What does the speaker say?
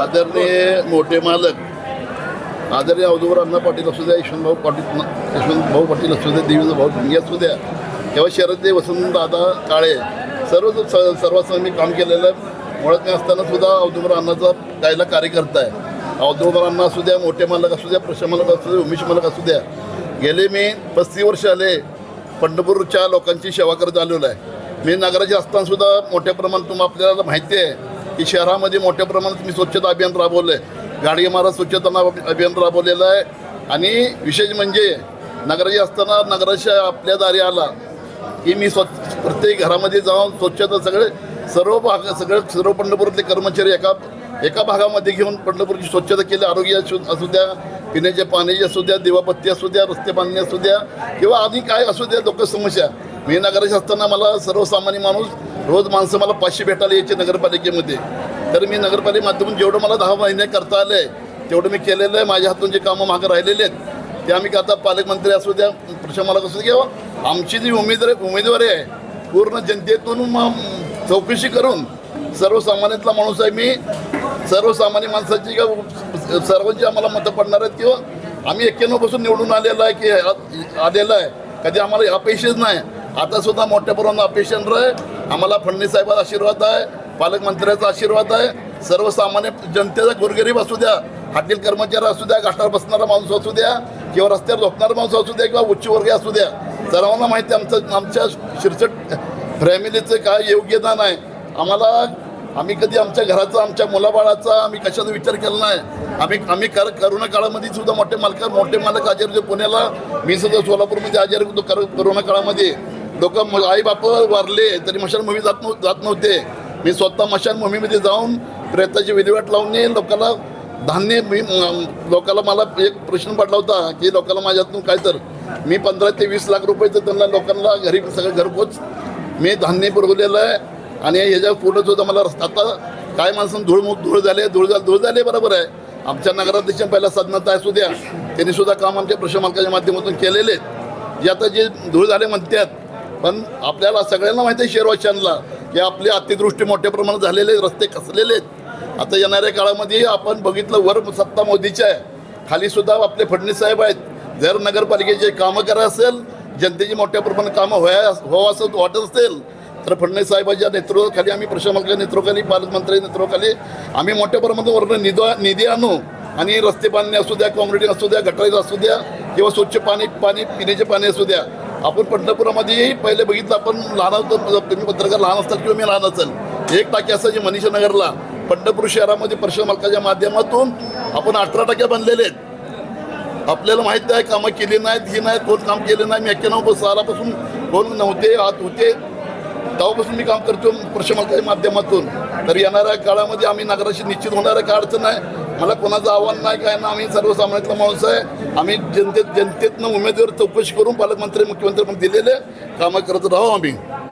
आदरणीय मोठे मालक आदरणीय अवधूवर अण्णा पाटील असू द्या यशवंतभाऊ पाटील यशवंत भाऊ पाटील असू द्या देवेंद्र भाऊ भिंगे असू द्या किंवा शरददेव वसंतदादा काळे सर्व सर्वांसह मी काम केलेलं आहे मुळात मी असताना सुद्धा अवधूवर अण्णाचा गायला कार्यकर्ता आहे. अवधूवर अण्णा असू द्या मोठे मालक असू द्या प्रश्न मालक असू द्या उमेश मालक असू द्या गेले मी पस्तीस वर्ष आले पंढरपूरच्या लोकांची सेवा करत आलेलो आहे. मी नगराचे असताना सुद्धा मोठ्या प्रमाणात तुम्हाला आपल्याला माहिती आहे. की शहरामध्ये मोठ्या प्रमाणात मी स्वच्छता अभियान राबवलं आहे गाडी महाराज स्वच्छता अभियान राबवलेलं आहे. आणि विशेष म्हणजे नगराचे असताना नगराच्या आपल्या दारी आला की मी स्वच्छ प्रत्येक घरामध्ये जाऊन स्वच्छता सगळे सर्व भाग सगळे सर्व पंढरपुरातले कर्मचारी एका एका भागामध्ये घेऊन पंढरपूरची स्वच्छता केली. आरोग्य असू असू द्या पिण्याच्या पाण्याची असू द्या दिवाबत्ती असू द्या रस्ते बांधणी असू द्या किंवा आधी काय असू द्या लोक समस्या. मी नगराध्यक्ष असताना मला सर्वसामान्य माणूस रोज माणसं मला पाचशे भेटायला यायचे नगरपालिकेमध्ये. तर मी नगरपालिके माध्यमातून जेवढं मला दहा महिने करता आलं आहे तेवढं मी केलेलं आहे. माझ्या हातून जे कामं मागं राहिलेले आहेत ते आम्ही आता पालकमंत्री असू द्या प्रशासनाला असू द्या किंवा आमची जी उमेदवार उमेदवारी आहे पूर्ण जनतेतून मग चौकशी करून सर्वसामान्यातला माणूस आहे मी. सर्वसामान्य माणसाची किंवा सर्वांची आम्हाला मतं पडणार आहेत किंवा आम्ही एक्क्याण्णवपासून निवडून आलेलो आहे की आ- आलेलं आहे. कधी आम्हाला अपेक्षाच नाही. आता सुद्धा मोठ्या प्रमाणात अपेक्षण आहे. आम्हाला फडणवीस साहेबांचा आशीर्वाद आहे पालकमंत्र्याचा आशीर्वाद आहे. सर्वसामान्य जनतेचा गोरगरीब असू द्या हॉटेल कर्मचारी असू द्या गाठावर बसणारा माणूस असू द्या किंवा रस्त्यावर झोपणारा माणूस असू द्या किंवा उच्चवर्गीय असू द्या सर्वांना माहिती आहे आमचं आमच्या शिरसट फॅमिलीचं काय योगदान आहे. आम्हाला आम्ही कधी आमच्या घराचा आमच्या मुलाबाळाचा आम्ही कशाचा विचार केला नाही. आम्ही आम्ही कर करोना काळामध्ये सुद्धा मोठे मालक मोठे मालक आजारी होते पुण्याला. मी सुद्धा सोलापूरमध्ये आजारी होतो कर करोना काळामध्ये. लोक आई बाप वारले तरी मशान मूवी जात नव्ह जात नव्हते. मी स्वतः मशान मूवीमध्ये जाऊन प्रेताची विल्हेवाट लावून लोकांना धान्य मी लोकांना मला एक प्रश्न पडला होता की लोकांना माझ्यातून काय तर मी पंधरा ते वीस लाख रुपयाचं त्यांना लोकांना घरी सगळं घरपोच मी धान्य पुरवलेलं आहे. आणि ह्याच्या पुढं सुद्धा मला रस्ता आता काय माणसं धूळ धूळ झाले धूळ झाले धूळ झाले बरोबर आहे. आमच्या नगराध्यक्ष पहिला साधनात असू द्या. त्यांनी सुद्धा काम आमच्या प्रशासनाच्या माध्यमातून केलेले आहेत. जे आता जे धूळ झाले म्हणतात पण आपल्याला सगळ्यांना माहिती आहे शेरवाशांना की आपली अतिदृष्टी मोठ्या प्रमाणात झालेले आहेत, रस्ते खचलेले आहेत. आता येणाऱ्या काळामध्ये आपण बघितलं वर सत्ता मोदीच्या आहे. खाली सुद्धा आपले फडणवीस साहेब आहेत. जर नगरपालिकेचे कामं करा असेल जनतेची मोठ्या प्रमाणात कामं व्हाय व्हावं असं वाटत असेल तर फडणवीस साहेबांच्या नेतृत्वाखाली आम्ही प्रशासनाच्या नेतृत्वाखाली पालकमंत्री नेतृत्वाखाली आम्ही मोठ्या प्रमाणात वर्ण निधी निधी आणू. आणि रस्ते बांधणे असू द्या कॉम्युनिटी असू द्या गटारी असू द्या किंवा स्वच्छ पाणी पाणी पिण्याचे पाणी असू द्या. आपण पंढरपुरामध्येही पहिले बघितलं आपण लहान असतो तुम्ही पत्रकार लहान असतात किंवा मी लहान असेल एक टाकी असायची मनीषा नगरला. पंढरपूर शहरामध्ये परिषद मालकाच्या माध्यमातून आपण अठरा टाक्या बनलेले आहेत. आपल्याला माहिती आहे कामं केली नाहीत ही नाहीत कोण काम केले नाही मी एक्क्याण्णव सालापासून कोण नव्हते आत होते. तेव्हापासून मी काम करतो प्रशासनाच्या माध्यमातून. तर येणाऱ्या काळामध्ये आम्ही नगराशी निश्चित होणाऱ्या काय अडचण आहे? मला कोणाचं आव्हान नाही काय ना आम्ही सर्वसामान्यातला माणूस आहे. आम्ही जनतेत जनतेतनं उमेदवार चौकशी करून पालकमंत्री मुख्यमंत्री पण दिलेले. कामं करत राहू आम्ही.